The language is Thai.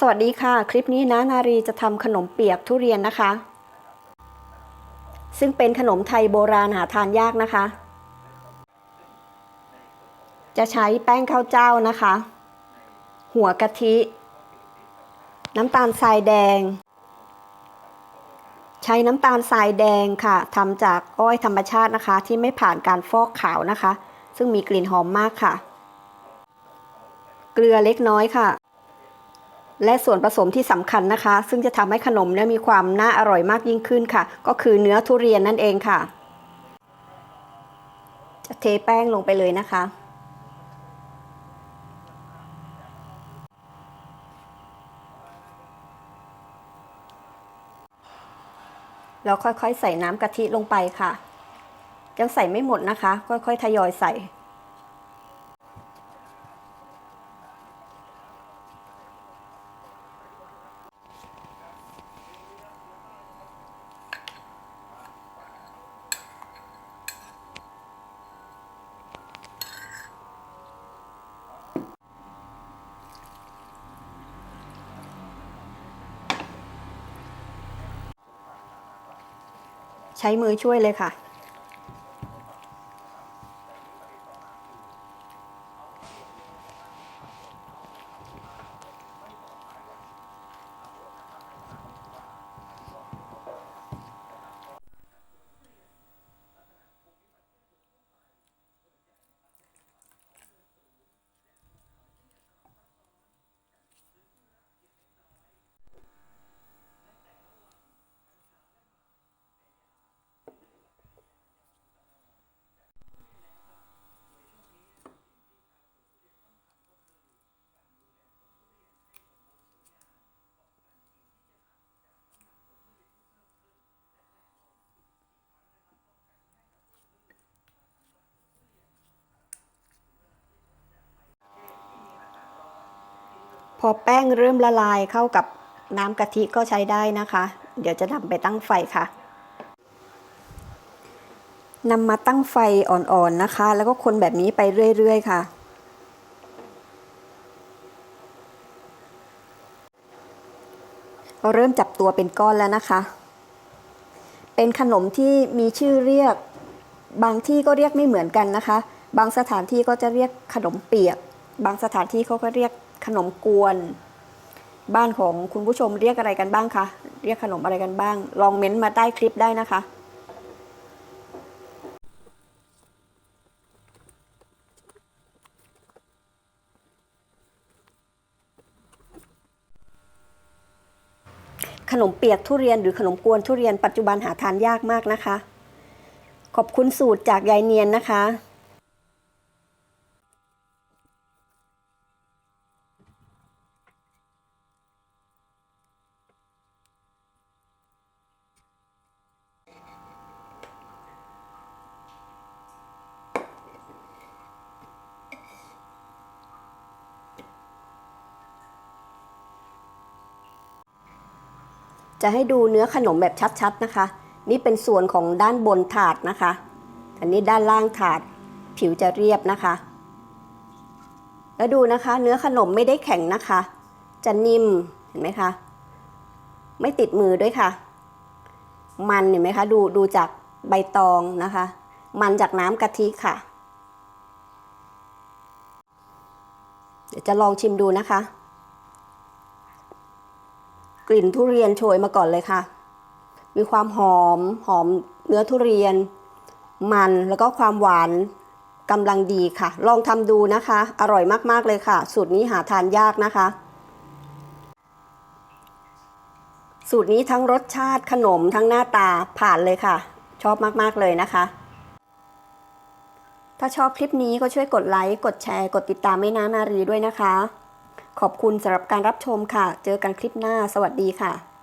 สวัสดีค่ะ คลิปนี้นะนารีจะทำขนมเปียกทุเรียนนะคะ ซึ่งเป็นขนมไทยโบราณหาทานยากนะคะ จะใช้แป้งข้าวเจ้านะคะ หัวกะทิ น้ำตาลทรายแดง ใช้น้ำตาลทรายแดงค่ะทำจากอ้อยธรรมชาตินะคะ ที่ไม่ผ่านการฟอกขาวนะคะ ซึ่งมีกลิ่นหอมมากค่ะ เกลือเล็กน้อยค่ะ และส่วนผสมที่สำคัญนะคะ ซึ่งจะทำให้ขนมเนี่ยมีความน่าอร่อยมากยิ่งขึ้นค่ะ ก็คือเนื้อทุเรียนนั่นเองค่ะ จะเทแป้งลงไปเลยนะคะ แล้วค่อยๆ ใส่น้ำกะทิลงไปค่ะ ยังใส่ไม่หมดนะคะ ค่อยๆ ทยอยใส่ ใช้มือช่วยเลยค่ะ พอแป้งเริ่มละลายเข้ากับน้ำกะทิก็ใช้ได้นะคะ เดี๋ยวจะนำไปตั้งไฟค่ะนำมาตั้งไฟอ่อนๆนะคะ แล้วก็คนแบบนี้ไปเรื่อยๆค่ะเริ่มจับตัวเป็นก้อนแล้วนะคะ เป็นขนมที่มีชื่อเรียก บางที่ก็เรียกไม่เหมือนกันนะคะ บางสถานที่ก็จะเรียกขนมเปียก บางสถานที่เขาก็เรียก ขนมกวน บ้านของคุณผู้ชมเรียกอะไรกันบ้างคะ เรียกขนมอะไรกันบ้าง ลองเม้นต์มาใต้คลิปได้นะคะ ขนมเปียกทุเรียนหรือขนมกวนทุเรียนปัจจุบันหาทานยากมากนะคะ ขอบคุณสูตรจากยายเนียนนะคะ จะให้ดูเนื้อขนมแบบชัดๆนะคะ นี่เป็นส่วนของด้านบนถาดนะคะ อันนี้ด้านล่างถาดผิวจะเรียบนะคะ แล้วดูนะคะ เนื้อขนมไม่ได้แข็งนะคะ จะนิ่มเห็นไหมคะ ไม่ติดมือด้วยค่ะ มันเห็นไหมคะ ดูดูจากใบตองนะคะ มันจากน้ำกะทิค่ะ เดี๋ยวจะลองชิมดูนะคะ กลิ่นทุเรียนโชยมาก่อนเลยค่ะ มีความหอมหอมเนื้อทุเรียน มันแล้วก็ความหวานกำลังดีค่ะ ลองทำดูนะคะ อร่อยมากๆเลยค่ะ สูตรนี้หาทานยากนะคะ สูตรนี้ทั้งรสชาติขนมทั้งหน้าตาผ่านเลยค่ะ ชอบมากๆเลยนะคะ ถ้าชอบคลิปนี้ก็ช่วยกดไลค์ กดแชร์ กดติดตามไม่น้านารีด้วยนะคะ ขอบคุณสำหรับการรับชมค่ะ เจอกันคลิปหน้า สวัสดีค่ะ